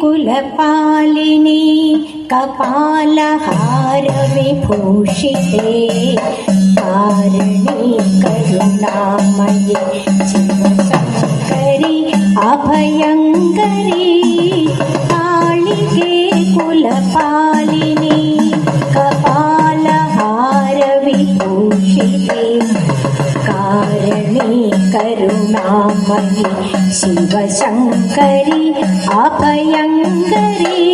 कुलपालिनी कपालहारविभूषिते कारिणी करुणामयी शिवशङ्करि अभयङ्करी करुणामयि शिवशङ्करि अभयङ्करी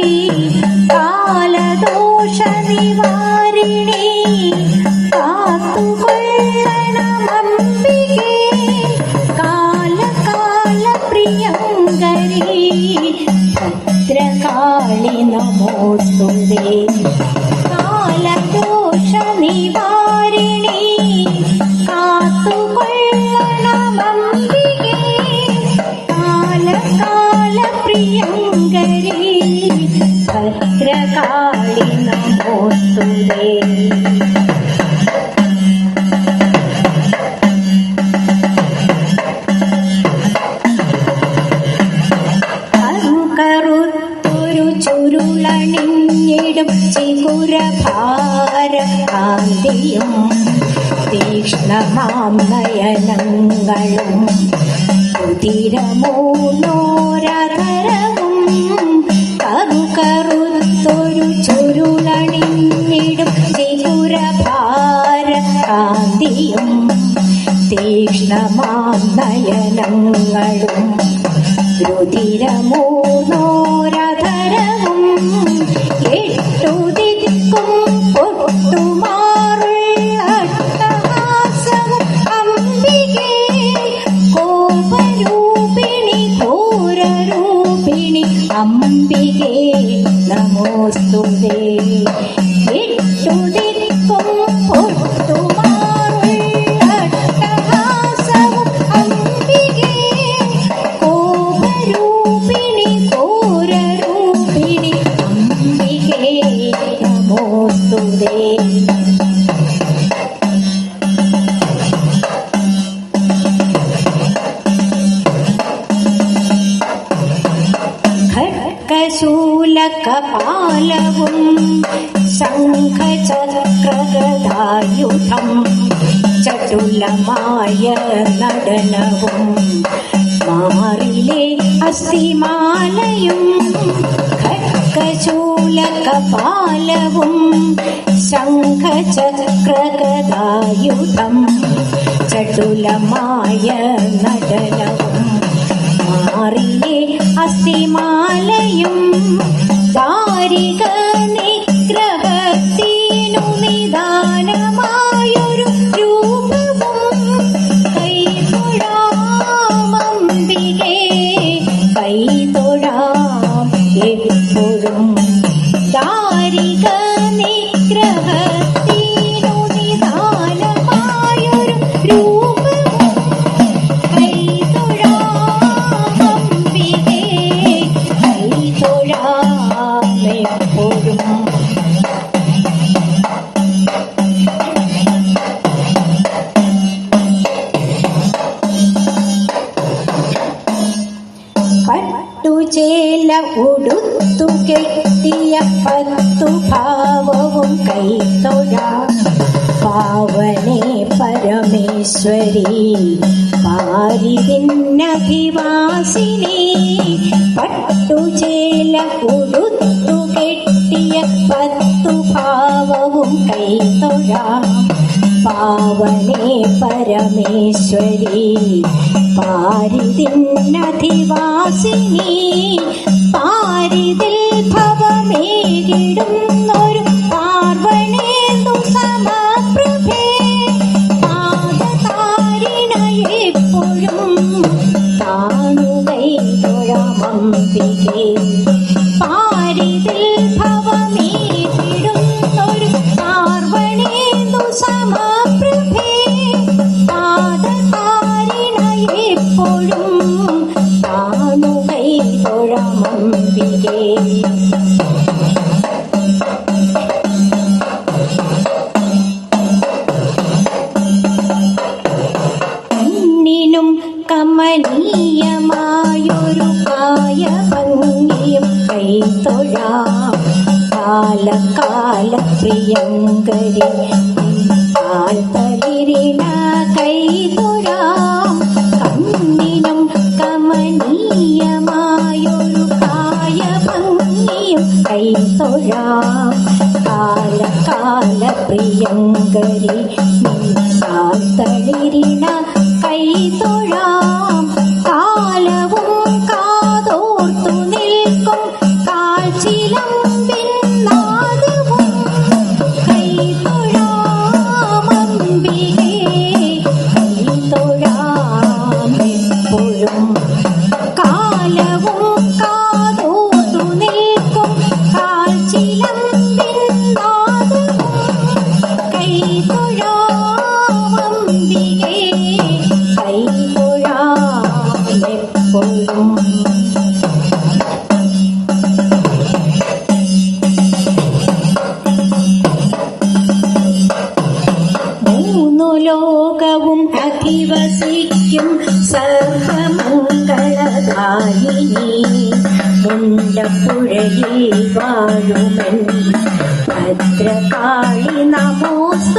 തീക്ഷ്ണമാം നയനങ്ങളും കുതിരമൂന്നോരകരവും കറുകറുത്തൊരു ചുരുളണിഞ്ഞിടും തിരുരഭാര കാന്തിയും തീക്ഷ്ണമാം നയനങ്ങളും രുതിരമൂന്നോരധരവും ഖഡ്ഗശൂലകപാലവും ശംഖചക്രഗദായുധം ചടുലമായ നടനവും മാറിലെ അസ്ഥിമാലയും ഖഡ്ഗശൂലകപാലവും ശംഖചക്രഗദായുധം ചടുലമായ നടനവും മാറിലെ അസ്ഥിമാലയും കൈതൊഴാമെപ്പോഴും പട്ടുചേല ഉടുത്തു കെട്ടിയ പത്തു ഭാവവും കൈതൊഴ പാവനെ പരമേശ്വരി പാരിതിന്നഭിവാസിനി പട്ടുചേല ഉടുത്തു കെട്ടിയ പത്തു ഭാവവും കൈതൊഴ പാവനെ പരമേശ്വരി പാരിതിന്നധിവാസിനി പാരിതിൽ ഭവമേകിടുന്നൊരു പാർവണേന്ദു സമപ്രഭേ தானுகை தொழமம்பிகே கண்ணினும் கமனீயமாயொரு காய பங்கியும் கை தொழா கால கால பிரியங்கரி கால் தளிரின கை தொழா Cây ലോകവും അധിവസിക്കും സർവമംഗളദായിനി മുണ്ടപ്പുഴയിൽ വാഴുമെൻ ഭദ്രകാളി നമോസ്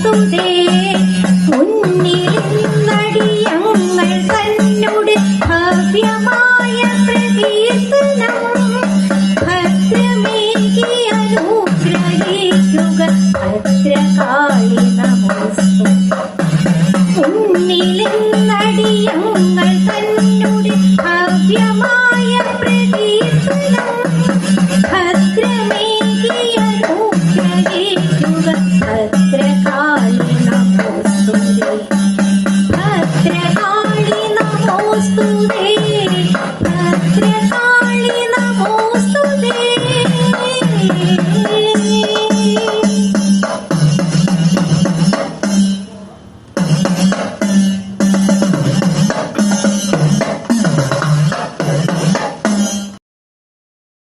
सु